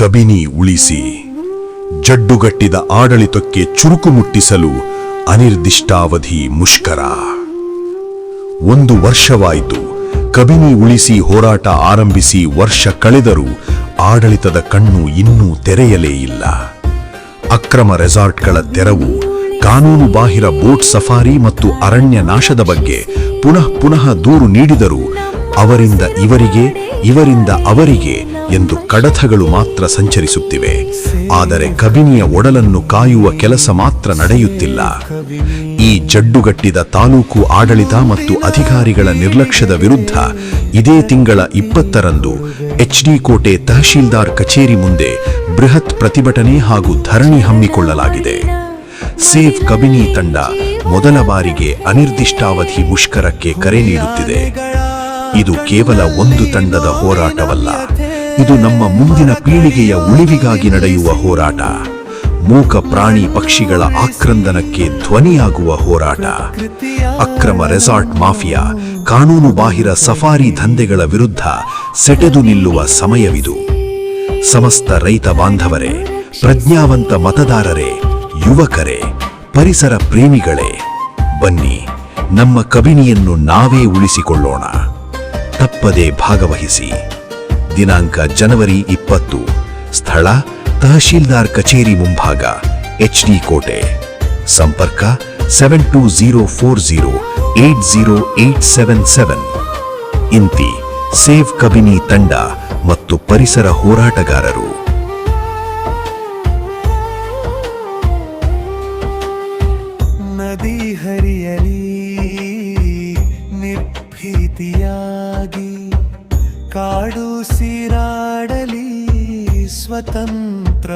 ಕಬಿನಿ ಉಳಿಸಿ. ಜಡ್ಡುಗಟ್ಟಿದ ಆಡಳಿತಕ್ಕೆ ಚುರುಕು ಮುಟ್ಟಿಸಲು ಅನಿರ್ದಿಷ್ಟಾವಧಿ ಮುಷ್ಕರ. ಒಂದು ವರ್ಷವಾಯಿತು. ಕಬಿನಿ ಉಳಿಸಿ ಹೋರಾಟ ಆರಂಭಿಸಿ ವರ್ಷ ಕಳೆದರೂ ಆಡಳಿತದ ಕಣ್ಣು ಇನ್ನೂ ತೆರೆಯಲೇ ಇಲ್ಲ. ಅಕ್ರಮ ರೆಸಾರ್ಟ್ಗಳ ತೆರವು, ಕಾನೂನು ಬಾಹಿರ ಬೋಟ್ ಸಫಾರಿ ಮತ್ತು ಅರಣ್ಯ ನಾಶದ ಬಗ್ಗೆ ಪುನಃ ಪುನಃ ದೂರು ನೀಡಿದರೂ ಅವರಿಂದ ಇವರಿಗೆ, ಇವರಿಂದ ಅವರಿಗೆ ಎಂದು ಕಡತಗಳು ಮಾತ್ರ ಸಂಚರಿಸುತ್ತಿವೆ. ಆದರೆ ಕಬಿನಿಯ ಒಡಲನ್ನು ಕಾಯುವ ಕೆಲಸ ಮಾತ್ರ ನಡೆಯುತ್ತಿಲ್ಲ. ಈ ಜಡ್ಡುಗಟ್ಟಿದ ತಾಲೂಕು ಆಡಳಿತ ಮತ್ತು ಅಧಿಕಾರಿಗಳ ನಿರ್ಲಕ್ಷ್ಯದ ವಿರುದ್ಧ ಇದೇ ತಿಂಗಳ ಇಪ್ಪತ್ತರಂದು ಎಚ್ಡಿ ಕೋಟೆ ತಹಶೀಲ್ದಾರ್ ಕಚೇರಿ ಮುಂದೆ ಬೃಹತ್ ಪ್ರತಿಭಟನೆ ಹಾಗೂ ಧರಣಿ ಹಮ್ಮಿಕೊಳ್ಳಲಾಗಿದೆ. ಸೇಫ್ ಕಬಿನಿ ತಂಡ ಮೊದಲ ಬಾರಿಗೆ ಅನಿರ್ದಿಷ್ಟಾವಧಿ ಮುಷ್ಕರಕ್ಕೆ ಕರೆ ನೀಡುತ್ತಿದೆ. ಇದು ಕೇವಲ ಒಂದು ತಂಡದ ಹೋರಾಟವಲ್ಲ. ಇದು ನಮ್ಮ ಮುಂದಿನ ಪೀಳಿಗೆಯ ಉಳಿವಿಗಾಗಿ ನಡೆಯುವ ಹೋರಾಟ. ಮೂಕ ಪ್ರಾಣಿ ಪಕ್ಷಿಗಳ ಆಕ್ರಂದನಕ್ಕೆ ಧ್ವನಿಯಾಗುವ ಹೋರಾಟ. ಅಕ್ರಮ ರೆಸಾರ್ಟ್ ಮಾಫಿಯಾ, ಕಾನೂನು ಬಾಹಿರ ಸಫಾರಿ ದಂಧೆಗಳ ವಿರುದ್ಧ ಸೆಟೆದು ನಿಲ್ಲುವ ಸಮಯವಿದು. ಸಮಸ್ತ ರೈತ ಬಾಂಧವರೇ, ಪ್ರಜ್ಞಾವಂತ ಮತದಾರರೇ, ಯುವಕರೇ, ಪರಿಸರ ಪ್ರೇಮಿಗಳೇ, ಬನ್ನಿ, ನಮ್ಮ ಕಬಿನಿಯನ್ನು ನಾವೇ ಉಳಿಸಿಕೊಳ್ಳೋಣ. ತಪ್ಪದೆ ಭಾಗವಹಿಸಿ. ದಿನಾಂಕ ಜನವರಿ ಇಪ್ಪತ್ತು, ಸ್ಥಳ ತಹಶೀಲ್ದಾರ್ ಕಚೇರಿ ಮುಂಭಾಗ, ಎಚ್ ಡಿ ಕೋಟೆ. ಸಂಪರ್ಕ seven two zero four zero eight zero eight seven seven ಇಂತಿ ಸೇವ್ ಕಬಿನಿ ತಂಡ ಮತ್ತು ಪರಿಸರ ಹೋರಾಟಗಾರರು. ನದಿ ಹರಿಯಲಿ. ನಿರ್ಭೀತಿಯಾಗಿ ಕಾಡು ಸಿರಾಡಲಿ ಸ್ವತಂತ್ರವಾಗಿ